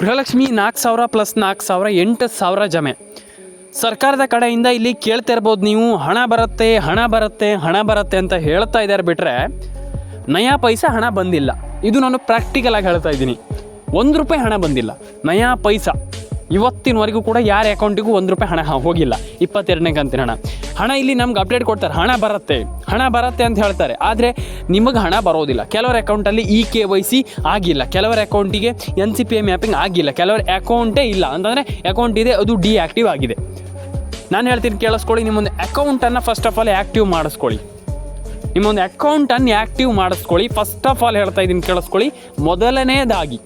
ಗೃಹಲಕ್ಷ್ಮಿ ನಾಲ್ಕು ಸಾವಿರ ಪ್ಲಸ್ ನಾಲ್ಕು ಸಾವಿರ, ಎಂಟು ಸಾವಿರ ಜಮೆ. ಸರ್ಕಾರದ ಕಡೆಯಿಂದ ಇಲ್ಲಿ ಕೇಳ್ತಾ ಇರ್ಬೋದು ನೀವು, ಹಣ ಬರುತ್ತೆ ಹಣ ಬರುತ್ತೆ ಹಣ ಬರುತ್ತೆ ಅಂತ ಹೇಳ್ತಾ ಇದ್ದಾರೆ ಬಿಟ್ಟರೆ ನಯಾ ಪೈಸೆ ಹಣ ಬಂದಿಲ್ಲ. ಇದು ನಾನು ಪ್ರಾಕ್ಟಿಕಲ್ ಆಗಿ ಹೇಳ್ತಾ ಇದ್ದೀನಿ. ಒಂದು ರೂಪಾಯಿ ಹಣ ಬಂದಿಲ್ಲ. ನಯಾ ಪೈಸಾ. ಇವತ್ತಿನವರೆಗೂ ಕೂಡ ಯಾರ ಅಕೌಂಟಿಗೂ ಒಂದು ರೂಪಾಯಿ ಹಣ ಹೋಗಿಲ್ಲ. ಇಪ್ಪತ್ತೆರಡನೇ ಕಂತಿನ ಹಣ. ಹಣ ಇಲ್ಲಿ ನಮ್ಗೆ ಅಪ್ಡೇಟ್ ಕೊಡ್ತಾರೆ. ಹಣ ಬರುತ್ತೆ. ಹಣ ಬರುತ್ತೆ ಅಂತ ಹೇಳ್ತಾರೆ. ಆದರೆ ನಿಮಗೆ ಹಣ ಬರೋದಿಲ್ಲ. ಕೆಲವರ ಅಕೌಂಟಲ್ಲಿ ಇ ಕೆ ವೈ ಸಿ ಆಗಿಲ್ಲ. ಕೆಲವರ ಅಕೌಂಟಿಗೆ N C P I mapping ಆಗಿಲ್ಲ. ಕೆಲವರ ಅಕೌಂಟೇ ಇಲ್ಲ. ಅಂತಂದರೆ ಅಕೌಂಟ್ ಇದೆ, ಅದು ಡಿಆಕ್ಟಿವ್ ಆಗಿದೆ. ನಾನು ಹೇಳ್ತೀನಿ ಕೇಳಿಸ್ಕೊಳ್ಳಿ. ನಿಮ್ಮೊಂದು ಅಕೌಂಟನ್ನು ಫಸ್ಟ್ ಆಫ್ ಆಲ್ ಆ್ಯಕ್ಟಿವ್ ಮಾಡಿಸ್ಕೊಳ್ಳಿ. ನಿಮ್ಮೊಂದು ಅಕೌಂಟನ್ನು ಆ್ಯಕ್ಟಿವ್ ಮಾಡಿಸ್ಕೊಳ್ಳಿ. ಫಸ್ಟ್ ಆಫ್ ಆಲ್ ಹೇಳ್ತಾ ಇದ್ದೀನಿ ಕೇಳಿಸ್ಕೊಳ್ಳಿ. ಮೊದಲನೇದಾಗಿ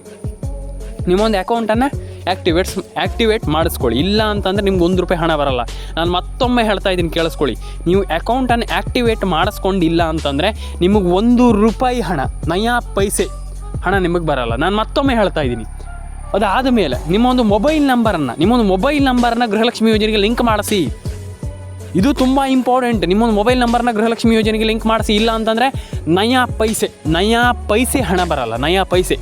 ನಿಮ್ಮೊಂದು ಅಕೌಂಟನ್ನು ಆ್ಯಕ್ಟಿವೇಟ್ಸ್ ಆ್ಯಕ್ಟಿವೇಟ್ ಮಾಡಿಸ್ಕೊಳ್ಳಿ. ಇಲ್ಲ ಅಂತಂದರೆ ನಿಮ್ಗೆ ಒಂದು ರೂಪಾಯಿ ಹಣ ಬರಲ್ಲ. ನಾನು ಮತ್ತೊಮ್ಮೆ ಹೇಳ್ತಾ ಇದ್ದೀನಿ, ಕೇಳಿಸ್ಕೊಳ್ಳಿ. ನೀವು ಅಕೌಂಟನ್ನು ಆ್ಯಕ್ಟಿವೇಟ್ ಮಾಡಿಸ್ಕೊಂಡಿಲ್ಲ ಅಂತಂದರೆ ನಿಮಗೆ ಒಂದು ರೂಪಾಯಿ ಹಣ, ನಯಾ ಪೈಸೆ ಹಣ ನಿಮಗೆ ಬರಲ್ಲ. ನಾನು ಮತ್ತೊಮ್ಮೆ ಹೇಳ್ತಾ ಇದ್ದೀನಿ. ಅದಾದ ಮೇಲೆ ನಿಮ್ಮೊಂದು ಮೊಬೈಲ್ ನಂಬರನ್ನು ನಿಮ್ಮೊಂದು ಮೊಬೈಲ್ ನಂಬರನ್ನು ಗೃಹಲಕ್ಷ್ಮಿ ಯೋಜನೆಗೆ ಲಿಂಕ್ ಮಾಡಿಸಿ. ಇದು ತುಂಬ ಇಂಪಾರ್ಟೆಂಟ್ ನಿಮ್ಮೊಂದು ಮೊಬೈಲ್ ನಂಬರ್ನ ಗೃಹಲಕ್ಷ್ಮಿ ಯೋಜನೆಗೆ ಲಿಂಕ್ ಮಾಡಿಸಿ. ಇಲ್ಲ ಅಂತಂದರೆ ನಯಾ ಪೈಸೆ ನಯಾ ಪೈಸೆ ಹಣ ಬರಲ್ಲ. ನಯಾ ಪೈಸೆ.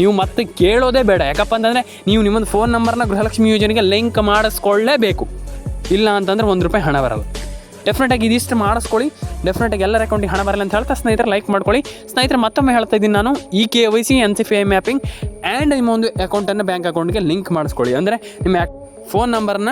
ನೀವು ಮತ್ತೆ ಕೇಳೋದೇ ಬೇಡ. ಯಾಕಪ್ಪ ಅಂತಂದರೆ ನೀವು ನಿಮ್ಮೊಂದು ಫೋನ್ ನಂಬರ್ನ ಗೃಹಲಕ್ಷ್ಮಿ ಯೋಜನೆಗೆ ಲಿಂಕ್ ಮಾಡಿಸ್ಕೊಳ್ಳೇಬೇಕು. ಇಲ್ಲ ಅಂತಂದರೆ ಒಂದು ರೂಪಾಯಿ ಹಣ ಬರಲ್ಲ. ಡೆಫಿನೆಟಾಗಿ ಇದಿಷ್ಟು ಮಾಡಿಸ್ಕೊಳ್ಳಿ. ಡೆಫಿನೆಟಾಗಿ ಎಲ್ಲರ ಅಕೌಂಟಿಗೆ ಹಣ ಬರಲ್ಲ ಅಂತ ಹೇಳ್ತಾ ಸ್ನೇಹಿತರೆ ಲೈಕ್ ಮಾಡ್ಕೊಳ್ಳಿ. ಸ್ನೇಹಿತರೆ ಮತ್ತೊಮ್ಮೆ ಹೇಳ್ತಾ ಇದ್ದೀನಿ ನಾನು E K Y C N C P I mapping and ನಿಮ್ಮ ಒಂದು ಅಕೌಂಟನ್ನು ಬ್ಯಾಂಕ್ ಅಕೌಂಟ್ಗೆ ಲಿಂಕ್ ಮಾಡಿಸ್ಕೊಳ್ಳಿ. ಅಂದರೆ ನಿಮ್ಮ ಫೋನ್ ನಂಬರ್ನ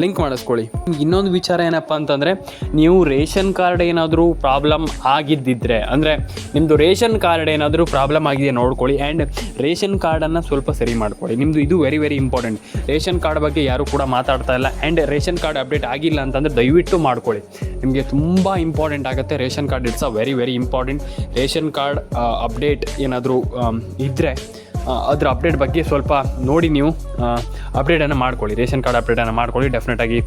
ಲಿಂಕ್ ಮಾಡಿಸ್ಕೊಳ್ಳಿ. ಇನ್ನೊಂದು ವಿಚಾರ ಏನಪ್ಪ ಅಂತಂದರೆ, ನೀವು ರೇಷನ್ ಕಾರ್ಡ್ ಏನಾದರೂ ಪ್ರಾಬ್ಲಮ್ ಆಗಿದ್ದಿದ್ರೆ, ಅಂದರೆ ನಿಮ್ಮದು ರೇಷನ್ ಕಾರ್ಡ್ ಏನಾದರೂ ಪ್ರಾಬ್ಲಮ್ ಆಗಿದೆ ನೋಡ್ಕೊಳ್ಳಿ. ಆ್ಯಂಡ್ ರೇಷನ್ ಕಾರ್ಡನ್ನು ಸ್ವಲ್ಪ ಸರಿ ಮಾಡ್ಕೊಳ್ಳಿ. ನಿಮ್ಮದು ಇದು very very important ration card ಬಗ್ಗೆ ಯಾರೂ ಕೂಡ ಮಾತಾಡ್ತಾ ಇಲ್ಲ. ಆ್ಯಂಡ್ ರೇಷನ್ ಕಾರ್ಡ್ ಅಪ್ಡೇಟ್ ಆಗಿಲ್ಲ ಅಂತಂದರೆ ದಯವಿಟ್ಟು ಮಾಡ್ಕೊಳ್ಳಿ. ನಿಮಗೆ ತುಂಬ ಇಂಪಾರ್ಟೆಂಟ್ ಆಗುತ್ತೆ. Ration card it's a very very important ration card update ಏನಾದರೂ ಇದ್ದರೆ ಅದ್ರ ಅಪ್ಡೇಟ್ ಬಗ್ಗೆ ಸ್ವಲ್ಪ ನೋಡಿ ನೀವು. ಅಪ್ಡೇಟನ್ನು ಮಾಡ್ಕೊಳ್ಳಿ. ರೇಷನ್ ಕಾರ್ಡ್ ಅಪ್ಡೇಟನ್ನು ಮಾಡ್ಕೊಳ್ಳಿ. ಡೆಫಿನೆಟಾಗಿ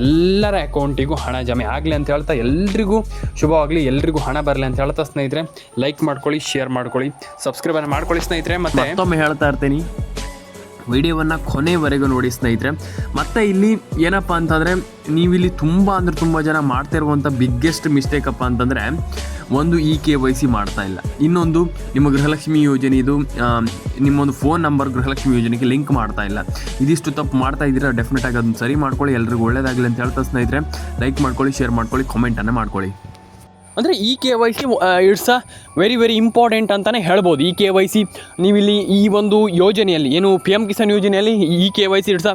ಎಲ್ಲರ ಅಕೌಂಟಿಗೂ ಹಣ ಜಮೆ ಆಗಲಿ ಅಂತ ಹೇಳ್ತಾ ಎಲ್ರಿಗೂ ಶುಭವಾಗಲಿ. ಎಲ್ರಿಗೂ ಹಣ ಬರಲಿ ಅಂತ ಹೇಳ್ತಾ ಸ್ನೇಹಿತರೆ ಲೈಕ್ ಮಾಡ್ಕೊಳ್ಳಿ ಶೇರ್ ಮಾಡ್ಕೊಳ್ಳಿ ಸಬ್ಸ್ಕ್ರೈಬನ್ನು ಮಾಡ್ಕೊಳ್ಳಿ ಸ್ನೇಹಿತರೆ. ಮತ್ತೆ ಮತ್ತೊಮ್ಮೆ ಹೇಳ್ತಾ ಇರ್ತೀನಿ. ವಿಡಿಯೋವನ್ನು ಕೊನೆವರೆಗೂ ನೋಡಿ ಸ್ನೇಹಿತರೆ. ಮತ್ತು ಇಲ್ಲಿ ಏನಪ್ಪ ಅಂತಂದರೆ, ನೀವಿಲ್ಲಿ ತುಂಬ ಅಂದರೆ ತುಂಬ ಜನ ಮಾಡ್ತಾ ಇರುವಂಥ ಬಿಗ್ಗೆಸ್ಟ್ ಮಿಸ್ಟೇಕಪ್ಪ ಅಂತಂದರೆ ಒಂದು ಇ ಕೆ ವೈ ಸಿ ಮಾಡ್ತಾ ಇಲ್ಲ. ಇನ್ನೊಂದು ನಿಮ್ಮ ಗೃಹಲಕ್ಷ್ಮಿ ಯೋಜನೆ ಇದು ನಿಮ್ಮೊಂದು ಫೋನ್ ನಂಬರ್ ಗೃಹಲಕ್ಷ್ಮಿ ಯೋಜನೆಗೆ ಲಿಂಕ್ ಮಾಡ್ತಾ ಇಲ್ಲ. ಇದಿಷ್ಟು ತಪ್ಪು ಮಾಡ್ತಾ ಇದ್ದೀರಾ? ಡೆಫಿನೆಟಾಗಿ ಅದನ್ನು ಸರಿ ಮಾಡ್ಕೊಳ್ಳಿ, ಎಲ್ರಿಗೂ ಒಳ್ಳೇದಾಗಲಿ ಅಂತ ಹೇಳ್ತಾ ಸ್ನೇಹಿತರೆ. ಲೈಕ್ ಮಾಡ್ಕೊಳ್ಳಿ ಶೇರ್ ಮಾಡ್ಕೊಳ್ಳಿ ಕಾಮೆಂಟನ್ನು ಮಾಡ್ಕೊಳ್ಳಿ. ಅಂದರೆ E K Y C it's a very very important ಅಂತಲೇ ಹೇಳ್ಬೋದು. ಈ ಕೆ ವೈ ಸಿ, ನೀವಿಲ್ಲಿ ಈ ಒಂದು ಯೋಜನೆಯಲ್ಲಿ, ಏನು ಪಿ ಎಂ ಕಿಸಾನ್ ಯೋಜನೆಯಲ್ಲಿ E K Y C it's a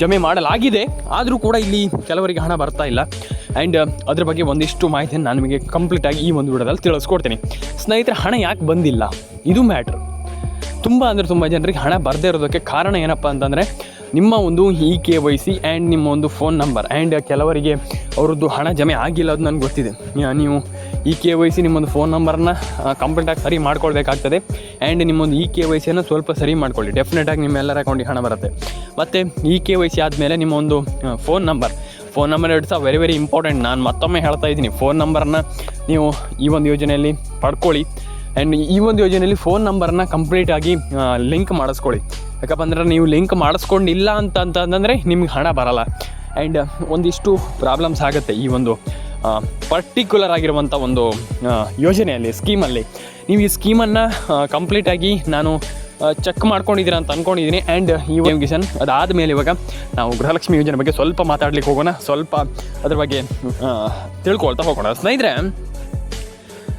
ಜಮೆ ಮಾಡಲಾಗಿದೆ. ಆದರೂ ಕೂಡ ಇಲ್ಲಿ ಕೆಲವರಿಗೆ ಹಣ ಬರ್ತಾ ಇಲ್ಲ. ಆ್ಯಂಡ್ ಅದ್ರ ಬಗ್ಗೆ ಒಂದಿಷ್ಟು ಮಾಹಿತಿಯನ್ನು ನಾನು ನಿಮಗೆ ಕಂಪ್ಲೀಟಾಗಿ ಈ ಒಂದು ವಿಡಿಯೋದಲ್ಲಿ ತಿಳಿಸ್ಕೊಡ್ತೀನಿ. ಸ್ನೇಹಿತರೆ, ಹಣ ಯಾಕೆ ಬಂದಿಲ್ಲ? ಇದು ಮ್ಯಾಟ್ರ್ ತುಂಬ ಅಂದರೆ ತುಂಬ ಜನರಿಗೆ ಹಣ ಬರದೇ ಇರೋದಕ್ಕೆ ಕಾರಣ ಏನಪ್ಪ ಅಂತಂದರೆ ನಿಮ್ಮ ಒಂದು E K Y C and ನಿಮ್ಮ ಒಂದು ಫೋನ್ ನಂಬರ್ ಆ್ಯಂಡ್ ಕೆಲವರಿಗೆ ಅವ್ರದ್ದು ಹಣ ಜಮೆ ಆಗಿಲ್ಲ ಅದು ನನಗೆ ಗೊತ್ತಿದೆ. ನೀವು ಇ ಕೆ ವೈ ಸಿ ನಿಮ್ಮೊಂದು ಫೋನ್ ನಂಬರ್ನ ಕಂಪ್ಲೀಟಾಗಿ ಸರಿ ಮಾಡ್ಕೊಳ್ಬೇಕಾಗ್ತದೆ. ಆ್ಯಂಡ್ ನಿಮ್ಮೊಂದು ಇ ಕೆ ವೈ ಸಿಯನ್ನು ಸ್ವಲ್ಪ ಸರಿ ಮಾಡ್ಕೊಳ್ಳಿ. ಡೆಫಿನೆಟಾಗಿ ನಿಮ್ಮೆಲ್ಲರ ಅಕೌಂಟಿಗೆ ಹಣ ಬರುತ್ತೆ. ಮತ್ತು ಇ ಕೆ ವೈ ಸಿ ಆದಮೇಲೆ ನಿಮ್ಮ ಒಂದು phone number phone number it's a very very important ನಾನು ಮತ್ತೊಮ್ಮೆ ಹೇಳ್ತಾ ಇದ್ದೀನಿ. ಫೋನ್ ನಂಬರನ್ನ ನೀವು ಈ ಒಂದು ಯೋಜನೆಯಲ್ಲಿ ಪಡ್ಕೊಳ್ಳಿ. ಆ್ಯಂಡ್ ಈ ಒಂದು ಯೋಜನೆಯಲ್ಲಿ ಫೋನ್ ನಂಬರನ್ನ ಕಂಪ್ಲೀಟಾಗಿ ಲಿಂಕ್ ಮಾಡಿಸ್ಕೊಳ್ಳಿ. ಯಾಕಪ್ಪ ಅಂದ್ರೆ ನೀವು ಲಿಂಕ್ ಮಾಡಿಸ್ಕೊಂಡಿಲ್ಲ ಅಂತ ಅಂತಂದರೆ ನಿಮ್ಗೆ ಹಣ ಬರಲ್ಲ. ಆ್ಯಂಡ್ ಒಂದಿಷ್ಟು ಪ್ರಾಬ್ಲಮ್ಸ್ ಆಗುತ್ತೆ ಈ ಒಂದು ಪರ್ಟಿಕ್ಯುಲರ್ ಆಗಿರುವಂಥ ಒಂದು ಯೋಜನೆಯಲ್ಲಿ ಸ್ಕೀಮಲ್ಲಿ ನೀವು ಈ ಸ್ಕೀಮನ್ನು ಕಂಪ್ಲೀಟಾಗಿ ನಾನು ಚೆಕ್ ಮಾಡ್ಕೊಂಡಿದ್ದೀರಾ ಅಂತ ಅಂದ್ಕೊಂಡಿದ್ದೀನಿ ಆ್ಯಂಡ್ ಈ ಕಿಶನ್ ಅದಾದಮೇಲೆ ಇವಾಗ ನಾವು ಗೃಹಲಕ್ಷ್ಮಿ ಯೋಜನೆ ಬಗ್ಗೆ ಸ್ವಲ್ಪ ಮಾತಾಡ್ಲಿಕ್ಕೆ ಹೋಗೋಣ. ಸ್ವಲ್ಪ ಅದ್ರ ಬಗ್ಗೆ ತಿಳ್ಕೊಳ್ತಾ ಹೋಗೋಣ. ಸ್ನೇಹಿತರೆ